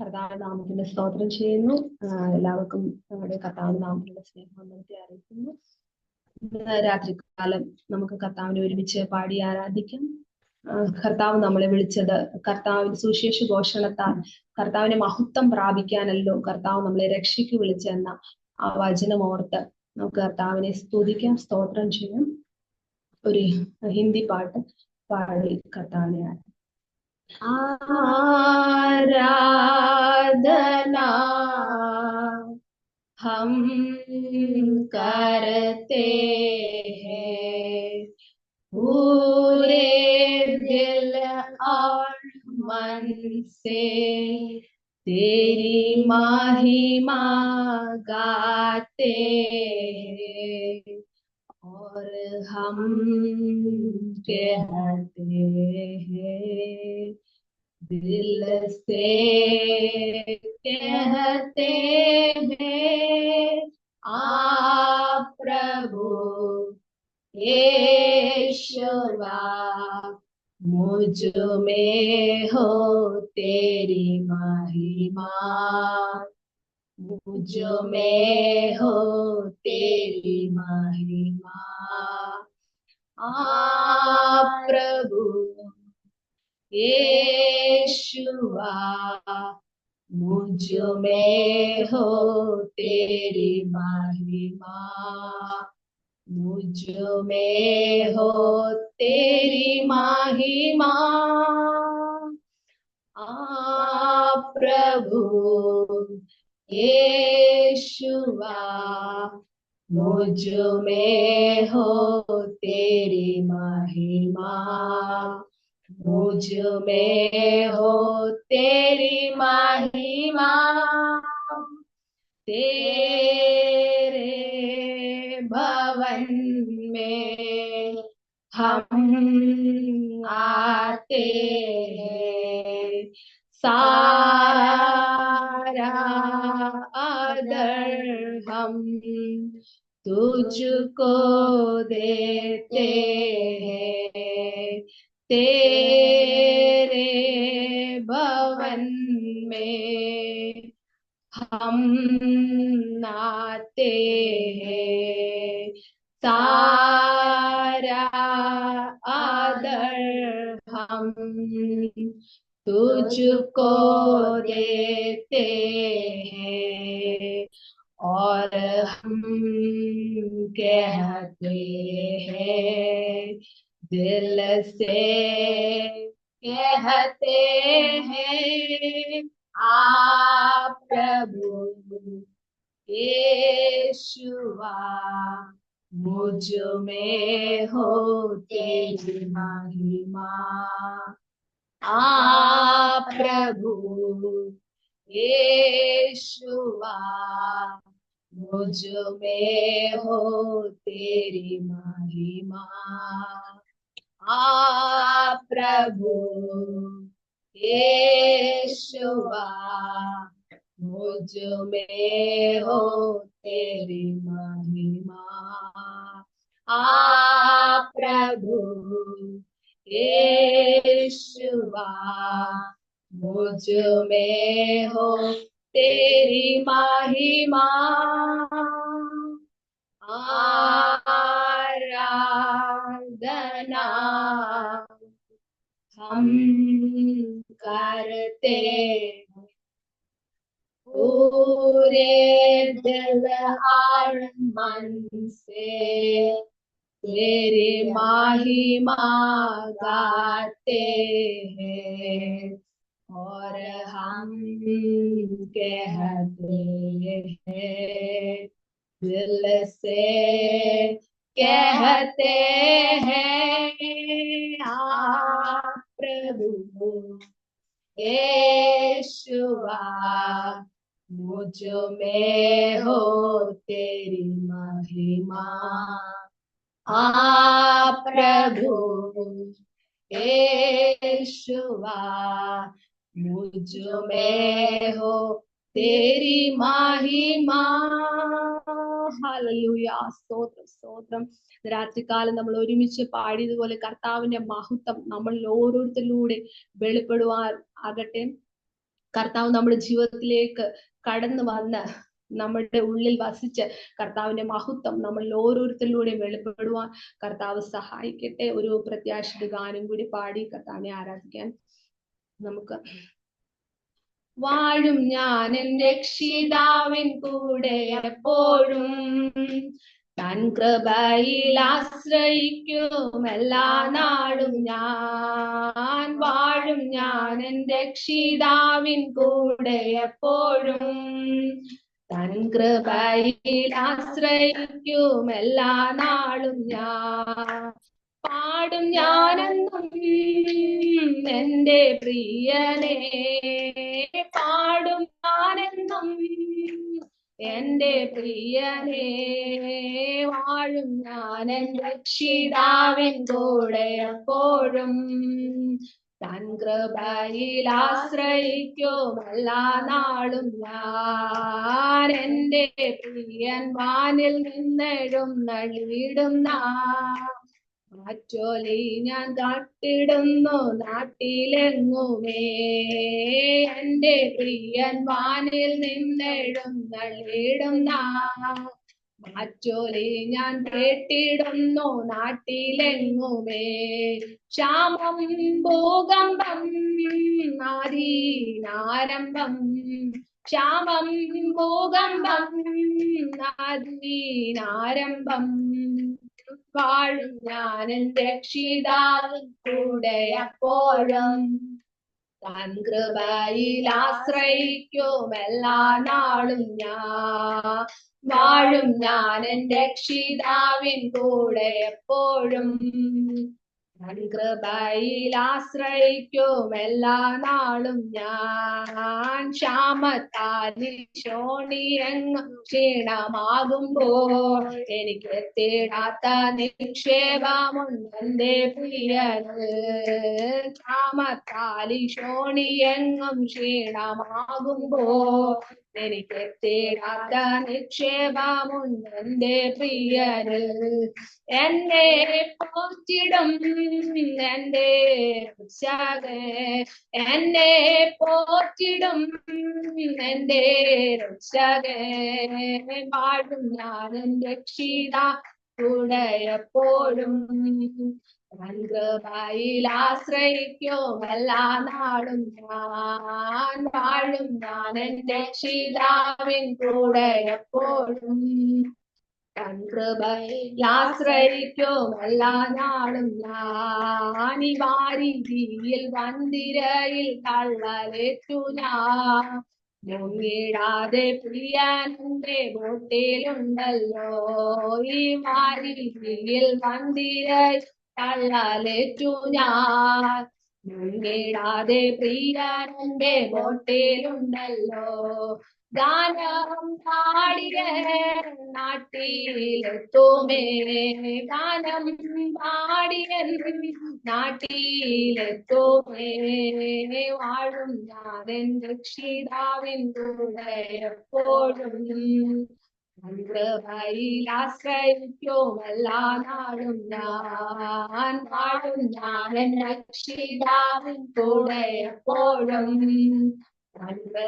കർത്താവ് നാമത്തിന്റെ സ്തോത്രം ചെയ്യുന്നു. എല്ലാവർക്കും നമ്മുടെ കർത്താവ് സ്നേഹം സ്നേഹവന്ദനത്തെ അറിയിക്കുന്നു. രാത്രികാലം നമുക്ക് കർത്താവിനെ ഒരുമിച്ച് പാടി ആരാധിക്കാം. കർത്താവ് നമ്മളെ വിളിച്ചത് കർത്താവിന്റെ സുശേഷ ഘോഷണത്താൽ കർത്താവിനെ മഹത്വം പ്രാപിക്കാനല്ലോ കർത്താവ് നമ്മളെ രക്ഷയ്ക്ക് വിളിച്ചെന്ന ആ വചനം ഓർത്ത് നമുക്ക് കർത്താവിനെ സ്തുതിക്കാം സ്തോത്രം ചെയ്യാം. ഒരു ഹിന്ദി പാട്ട് പാടി കർത്താവിനെ ആരാധിക്കാം. आराधना हम करते हैं। पूरे दिल और मन से तेरी महिमा गाते हैं और हम कहते हैं। दिल से कहते हैं, आप प्रभु यीशुआ, मुझमें हो तेरी महिमा। मुझमें हो तेरी महिमा। आ प्रभु यीशुआ, मुझमें हो तेरी महिमा। मुझमें हो तेरी महिमा। आ प्रभु यीशुआ, मुझमें हो तेरी महिमा। मुझमें हो तेरी महिमा, तेरे भवन में हम आते हैं। सारा आदर हम तुझको देते हैं। तेरे भवन में हम नाते हैं। सारा आदर हम तुझको देते हैं और हम कहते हैं दिल से कहते हैं, आप प्रभु यीशुआ, मुझमें हो तेरी महिमा। आ प्रभु यीशुआ, मुझमें हो तेरी महिमा। आ प्रभु, यीशुआ, मुझमें हो तेरी महिमा। आ प्रभु, यीशुआ, मुझमें हो तेरी महिमा। आराधना हम करते पूरे दिल और मन से तेरी महिमा गाते हैं और हम कहते हैं दिल से कहते हैं, आप प्रभु यीशुआ मुझमें हो तेरी महिमा। आ प्रभु यीशुआ मुझमें हो तेरी महिमा। ഹല്ലേലൂയ സ്തോത്രം സ്തോത്രം. രാത്രികാലം നമ്മൾ ഒരുമിച്ച് പാടിയതുപോലെ കർത്താവിന്റെ മഹത്വം നമ്മൾ ഓരോരുത്തരിലൂടെ വെളിപ്പെടുവാൻ ആകട്ടെ. കർത്താവ് നമ്മുടെ ജീവിതത്തിലേക്ക് കടന്നു വന്ന് നമ്മുടെ ഉള്ളിൽ വസിച്ച് കർത്താവിന്റെ മഹത്വം നമ്മൾ ഓരോരുത്തരിലൂടെ വെളിപ്പെടുവാൻ കർത്താവ് സഹായിക്കട്ടെ. ഒരു പ്രത്യാശയുടെ ഗാനം കൂടി പാടി കർത്താവിനെ ആരാധിക്കാൻ നമുക്ക് വാഴും ഞാൻ എന്റെ രക്ഷിതാവിൻ കൂടെ എപ്പോഴും. തൻ കൃപയിൽ ആശ്രയിക്കും എല്ലാ നാളും ഞാൻ. വാഴും ഞാൻ എന്റെ രക്ഷിതാവിൻ കൂടെ എപ്പോഴും. തൻ കൃപയിൽ ആശ്രയിക്കും എല്ലാ നാളും ഞാൻ. പാടും ഞാനെന്നും എന്റെ പ്രിയനെ. പാടും ഞാനെന്നും എന്റെ പ്രിയനെ. വാഴും ഞാൻ എന്റെ രക്ഷിതാവിൻ കൂടെ എപ്പോഴും. തൻ കൃപയിൽ ആശ്രയിക്കും എല്ലാ നാളും ഞാൻ എന്റെ പ്രിയൻ വാനിൽ നിന്നെഴും നളിടുന്ന മാറ്റോലി ഞാൻ കാട്ടിടുന്നു നാട്ടിലെങ്ങുമേ എന്റെ പ്രിയൻ വാനിൽ നിന്നിടും നളിടുന്ന മാറ്റോലി ഞാൻ കേട്ടിടുന്നു നാട്ടിലെങ്ങുമേ ക്ഷാമം ഭൂകമ്പം നാരീനാരംഭം ക്ഷാമം ഭൂകമ്പം ആദീനാരംഭം വാഴും ഞാൻ രക്ഷിതാവും രക്ഷിതാവിൻ കൂടെ അപ്പോഴും. താൻ കൃപയിൽ ആശ്രയിക്കും എല്ലാ നാളും ഞാൻ വാഴും എന്റെ രക്ഷിതാവിൻ കൂടെ എപ്പോഴും. താൻ കൃപയിൽ എല്ലാ നാളും ഞാൻ. ക്ഷാമത്താലി ശോണിയെങ്ങും ക്ഷീണമാകുമ്പോൾ എനിക്ക് തേടാത്ത നിക്ഷേപമുണ്ട് എന്റെ പ്രിയന്. ക്ഷാമത്താലി ശോണിയെങ്ങും ക്ഷീണമാകുമ്പോൾ എനിക്ക് തേടാത്ത നിക്ഷേപമുണ്ട് എന്റെ പ്രിയന്. എന്നെ പോറ്റിടും എന്റെ രക്ഷകൻ എന്നെ പോറ്റിടും എന്റെ രക്ഷകൻ പാടും ഞാൻ രക്ഷിത കൂടയപ്പോഴും. കൃപയിൽ ആശ്രയിക്കും എല്ലാ നാളും ഞാൻ. വാഴും ഞാൻ എന്റെ രക്ഷിതാവിൻ കൂടെ എപ്പോഴും കൃപയിൽ ആശ്രയിക്കും എല്ലാ നാളും ഈ വന്തിരയിൽ തള്ളലേറ്റു ഞാൻ. മുങ്ങിടാതെ പ്രിയാനന്റെ ബോട്ടിലുണ്ടല്ലോ. ഈ വാരിതിയിൽ വന്തിരയിൽ തള്ളലേറ്റു ഞാൻ. മുങ്ങിടാതെ പ്രിയാനന്റെ മോട്ടേലുണ്ടല്ലോ. ഗാനം പാടിയ നാട്ടിലെത്തുമേ. ഗാനം പാടിയ നാട്ടിലെത്തുമേ. വാഴും ഞാൻ രക്ഷിതാവിൻ കൂടെ എപ്പോഴും. കൃപയിൽ ആശ്രയിക്കും എല്ലാ നാളും ഞാൻ വാഴും ഞാൻ രക്ഷിതാവിൻ കൂടെ എപ്പോഴും. ഞാൻ.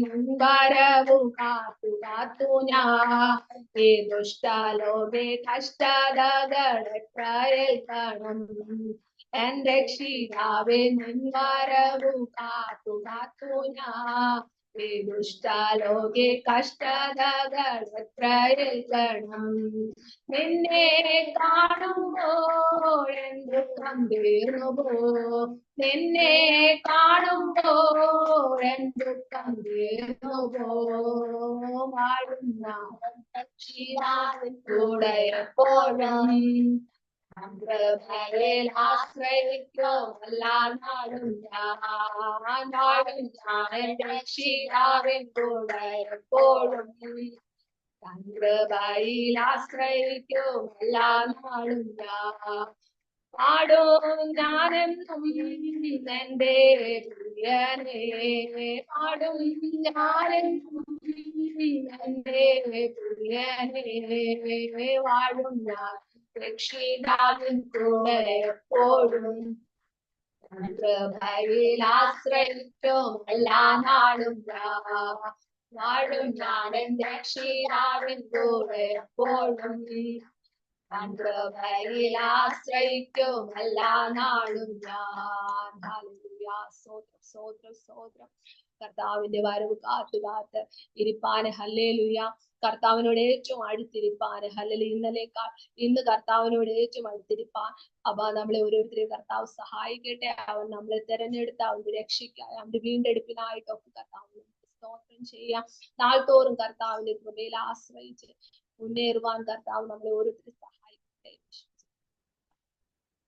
മുൻവരവു കാത്തു കാത്തു ഞാൻ. ഈ കഷ്ടതകളെ കഷ്ടതകളേൽക്കണം എന്റെ രക്ഷിതാവേ മുൻവരവു കാത്തു കാത്തു ഞാൻ. ഈ ദുഷ്ടലോകെ നിന്നെ കാണുമ്പോൾ ദുഃഖം തീർന്നു പോ നിന്നെ കാണുമ്പോൾ ദുഃഖം തീർന്നു പോ വാഴുന്ന രക്ഷിതാവിൻ കൂടെ എപ്പോഴും കൃപയിൽ ആശ്രയിക്കും. എല്ലാ നാളും ഞാൻ നാടും ഞാൻ രക്ഷിതാവിൻ കൂടെ എപ്പോഴും കൃപയിൽ ആശ്രയിക്കും. എല്ലാ നാളും ഞാൻ പാടും. ഞാനെന്നും എന്റെ പ്രിയനെ പാടും. ഞാനെന്നും എന്റെ പ്രിയനെ വാഴും ഞാൻ രക്ഷിതാവിൻ കൂടെ എപ്പോഴും കൃപയിൽ ആശ്രയിക്കും എല്ലാ നാളും ഞാൻ വാഴും ഞാൻ എന്റെ രക്ഷിതാവിൻ കൂടെ എപ്പോഴും ഞാൻ കൃപയിൽ ആശ്രയിക്കും എല്ലാ നാളും ഞാൻ ഹല്ലേലൂയ സ്തോത്രം സ്തോത്രം സ്തോത്രം കർത്താവിന്റെ വരവ് കാത്തു കാത്ത് ഇരിപ്പാന്. ഹല്ലേലൂയ. കർത്താവിനോട് ഏറ്റവും അടുത്തിരിപ്പാന് ഹല്ലേലൂയ. ഇന്നലേക്കാൾ ഇന്ന് കർത്താവിനോട് ഏറ്റവും അടുത്തിരിപ്പാൻ. അപ്പൊ നമ്മളെ ഓരോരുത്തരെയും കർത്താവ് സഹായിക്കട്ടെ. അവൻ നമ്മളെ തെരഞ്ഞെടുത്ത് അവന്റെ രക്ഷിക്കാൻ അവന്റെ വീണ്ടെടുപ്പിനായിട്ടൊക്കെ കർത്താവ് സ്തോത്രം ചെയ്യാം. നാൾതോറും കർത്താവിന്റെ കൃപയിൽ ആശ്രയിച്ച് മുന്നേറുവാൻ കർത്താവ് നമ്മളെ ഓരോരുത്തരെ